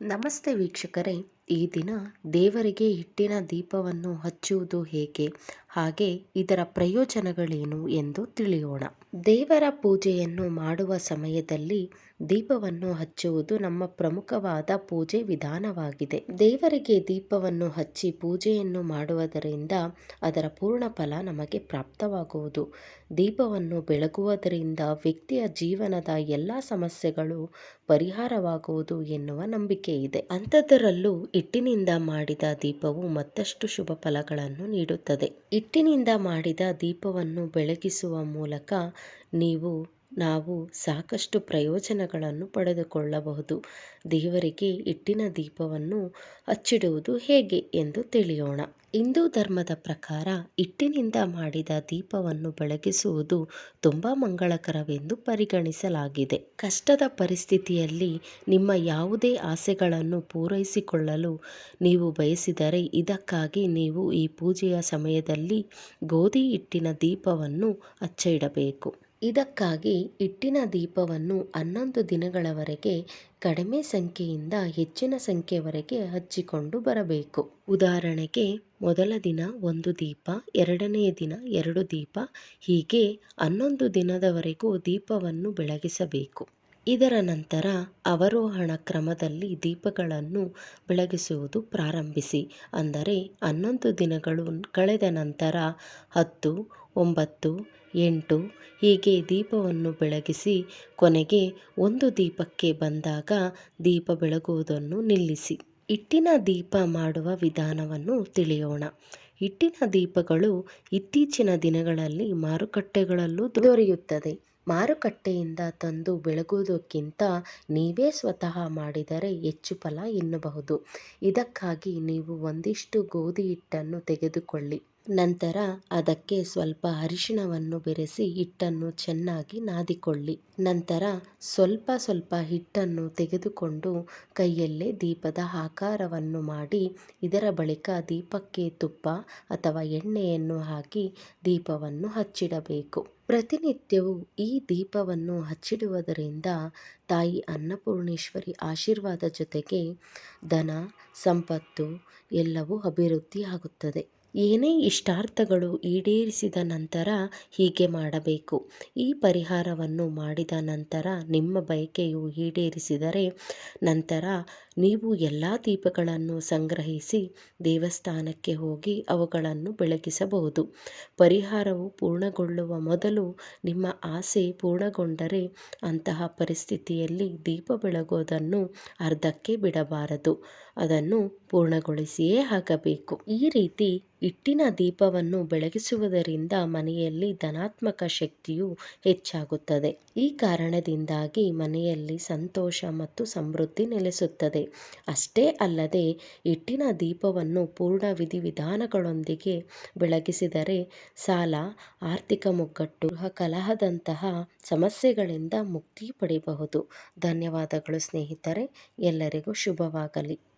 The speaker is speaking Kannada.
ನಮಸ್ತೆ ವೀಕ್ಷಕರೇ. ಈ ದಿನ ದೇವರಿಗೆ ಹಿಟ್ಟಿನ ದೀಪವನ್ನು ಹಚ್ಚುವುದು ಹೇಗೆ? ಹಾಗೆ ಇದರ ಪ್ರಯೋಜನಗಳೇನು ಎಂದು ತಿಳಿಯೋಣ. ದೇವರ ಪೂಜೆಯನ್ನು ಮಾಡುವ ಸಮಯದಲ್ಲಿ ದೀಪವನ್ನು ಹಚ್ಚುವುದು ನಮ್ಮ ಪ್ರಮುಖವಾದ ಪೂಜೆ ವಿಧಾನವಾಗಿದೆ. ದೇವರಿಗೆ ದೀಪವನ್ನು ಹಚ್ಚಿ ಪೂಜೆಯನ್ನು ಮಾಡುವುದರಿಂದ ಅದರ ಪೂರ್ಣ ಫಲ ನಮಗೆ ಪ್ರಾಪ್ತವಾಗುವುದು. ದೀಪವನ್ನು ಬೆಳಗುವುದರಿಂದ ವ್ಯಕ್ತಿಯ ಜೀವನದ ಎಲ್ಲ ಸಮಸ್ಯೆಗಳು ಪರಿಹಾರವಾಗುವುದು ಎನ್ನುವ ನಂಬಿಕೆ ಇದೆ ಅಂಥದ್ದರಲ್ಲೂ ಹಿಟ್ಟಿನಿಂದ ಮಾಡಿದ ದೀಪವು ಮತ್ತಷ್ಟು ಶುಭ ಫಲಗಳನ್ನು ನೀಡುತ್ತದೆ. ಹಿಟ್ಟಿನಿಂದ ಮಾಡಿದ ದೀಪವನ್ನು ಬೆಳಗಿಸುವ ಮೂಲಕ ನೀವು, ನಾವು ಸಾಕಷ್ಟು ಪ್ರಯೋಜನಗಳನ್ನು ಪಡೆದುಕೊಳ್ಳಬಹುದು. ದೇವರಿಗೆ ಹಿಟ್ಟಿನ ದೀಪವನ್ನು ಹಚ್ಚಿಡುವುದು ಹೇಗೆ ಎಂದು ತಿಳಿಯೋಣ. ಹಿಂದೂ ಧರ್ಮದ ಪ್ರಕಾರ ಹಿಟ್ಟಿನಿಂದ ಮಾಡಿದ ದೀಪವನ್ನು ಬೆಳಗಿಸುವುದು ತುಂಬ ಮಂಗಳಕರವೆಂದು ಪರಿಗಣಿಸಲಾಗಿದೆ. ಕಷ್ಟದ ಪರಿಸ್ಥಿತಿಯಲ್ಲಿ ನಿಮ್ಮ ಯಾವುದೇ ಆಸೆಗಳನ್ನು ಪೂರೈಸಿಕೊಳ್ಳಲು ನೀವು ಬಯಸಿದರೆ ಇದಕ್ಕಾಗಿ ನೀವು ಈ ಪೂಜೆಯ ಸಮಯದಲ್ಲಿ ಗೋಧಿ ಹಿಟ್ಟಿನ ದೀಪವನ್ನು ಹಚ್ಚಿಡಬೇಕು ಇದಕ್ಕಾಗಿ ಇಟ್ಟಿನ ದೀಪವನ್ನು ಹನ್ನೊಂದು ದಿನಗಳವರೆಗೆ ಕಡಿಮೆ ಸಂಖ್ಯೆಯಿಂದ ಹೆಚ್ಚಿನ ಸಂಖ್ಯೆವರೆಗೆ ಹಚ್ಚಿಕೊಂಡು ಬರಬೇಕು. ಉದಾಹರಣೆಗೆ, ಮೊದಲ ದಿನ ಒಂದು ದೀಪ ಎರಡನೆಯ ದಿನ ಎರಡು ದೀಪ, ಹೀಗೆ ಹನ್ನೊಂದು ದಿನದವರೆಗೂ ದೀಪವನ್ನು ಬೆಳಗಿಸಬೇಕು. ಇದರ ನಂತರ ಅವರೋಹಣ ಕ್ರಮದಲ್ಲಿ ದೀಪಗಳನ್ನು ಬೆಳಗಿಸುವುದು ಪ್ರಾರಂಭಿಸಿ, ಅಂದರೆ ಹನ್ನೊಂದು ದಿನಗಳು ಕಳೆದ ನಂತರ ಹತ್ತು, ಒಂಬತ್ತು ಎಂಟು ಹೀಗೆ ದೀಪವನ್ನು ಬೆಳಗಿಸಿ ಕೊನೆಗೆ ಒಂದು ದೀಪಕ್ಕೆ ಬಂದಾಗ ದೀಪ ಬೆಳಗುವುದನ್ನು ನಿಲ್ಲಿಸಿ. ಹಿಟ್ಟಿನ ದೀಪ ಮಾಡುವ ವಿಧಾನವನ್ನು ತಿಳಿಯೋಣ. ಹಿಟ್ಟಿನ ದೀಪಗಳು ಇತ್ತೀಚಿನ ದಿನಗಳಲ್ಲಿ ಮಾರುಕಟ್ಟೆಗಳಲ್ಲೂ ದೊರೆಯುತ್ತದೆ. ಮಾರುಕಟ್ಟೆಯಿಂದ ತಂದು ಬೆಳಗುವುದಕ್ಕಿಂತ ನೀವೇ ಸ್ವತಃ ಮಾಡಿದರೆ ಹೆಚ್ಚು ಫಲ ಎನ್ನಬಹುದು. ಇದಕ್ಕಾಗಿ ನೀವು ಒಂದಿಷ್ಟು ಗೋಧಿ ಹಿಟ್ಟನ್ನು ತೆಗೆದುಕೊಳ್ಳಿ. ನಂತರ ಅದಕ್ಕೆ ಸ್ವಲ್ಪ ಅರಿಶಿಣವನ್ನು ಬೆರೆಸಿ ಹಿಟ್ಟನ್ನು ಚೆನ್ನಾಗಿ ನಾದಿಕೊಳ್ಳಿ. ನಂತರ ಸ್ವಲ್ಪ ಸ್ವಲ್ಪ ಹಿಟ್ಟನ್ನು ತೆಗೆದುಕೊಂಡು ಕೈಯಲ್ಲೇ ದೀಪದ ಆಕಾರವನ್ನು ಮಾಡಿ ಇದರ ಬಳಿಕ ದೀಪಕ್ಕೆ ತುಪ್ಪ ಅಥವಾ ಎಣ್ಣೆಯನ್ನು ಹಾಕಿ ದೀಪವನ್ನು ಹಚ್ಚಿಡಬೇಕು. ಪ್ರತಿನಿತ್ಯವೂ ಈ ದೀಪವನ್ನು ಹಚ್ಚಿಡುವುದರಿಂದ ತಾಯಿ ಅನ್ನಪೂರ್ಣೇಶ್ವರಿ ಆಶೀರ್ವಾದ ಜೊತೆಗೆ ಧನ, ಸಂಪತ್ತು ಎಲ್ಲವೂ ಅಭಿವೃದ್ಧಿ ಆಗುತ್ತದೆ ಏನೇ ಇಷ್ಟಾರ್ಥಗಳು ಈಡೇರಿಸಿದ ನಂತರ ಹೀಗೆ ಮಾಡಬೇಕು. ಈ ಪರಿಹಾರವನ್ನು ಮಾಡಿದ ನಂತರ ನಿಮ್ಮ ಬಯಕೆಯು ಈಡೇರಿಸಿದರೆ ನಂತರ ನೀವು ಎಲ್ಲ ದೀಪಗಳನ್ನು ಸಂಗ್ರಹಿಸಿ ದೇವಸ್ಥಾನಕ್ಕೆ ಹೋಗಿ ಅವುಗಳನ್ನು ಬೆಳಗಿಸಬಹುದು. ಪರಿಹಾರವು ಪೂರ್ಣಗೊಳ್ಳುವ ಮೊದಲು ನಿಮ್ಮ ಆಸೆ ಪೂರ್ಣಗೊಂಡರೆ ಅಂತಹ ಪರಿಸ್ಥಿತಿಯಲ್ಲಿ ದೀಪ ಬೆಳಗೋದನ್ನು ಅರ್ಧಕ್ಕೆ ಬಿಡಬಾರದು. ಅದನ್ನು ಪೂರ್ಣಗೊಳಿಸಿಯೇ ಆಗಬೇಕು. ಈ ರೀತಿ ಇಟ್ಟಿನ ದೀಪವನ್ನು ಬೆಳಗಿಸುವುದರಿಂದ ಮನೆಯಲ್ಲಿ ಧನಾತ್ಮಕ ಶಕ್ತಿಯು ಹೆಚ್ಚಾಗುತ್ತದೆ. ಈ ಕಾರಣದಿಂದಾಗಿ ಮನೆಯಲ್ಲಿ ಸಂತೋಷ ಮತ್ತು ಸಮೃದ್ಧಿ ನೆಲೆಸುತ್ತದೆ. ಅಷ್ಟೇ ಅಲ್ಲದೆ ಇಟ್ಟಿನ ದೀಪವನ್ನು ಪೂರ್ಣ ವಿಧಿವಿಧಾನಗಳೊಂದಿಗೆ ಬೆಳಗಿಸಿದರೆ ಸಾಲ, ಆರ್ಥಿಕ ಮುಗ್ಗಟ್ಟು ಕಲಹದಂತಹ ಸಮಸ್ಯೆಗಳಿಂದ ಮುಕ್ತಿ ಪಡೆಯಬಹುದು. ಧನ್ಯವಾದಗಳು ಸ್ನೇಹಿತರೆ, ಎಲ್ಲರಿಗೂ ಶುಭವಾಗಲಿ.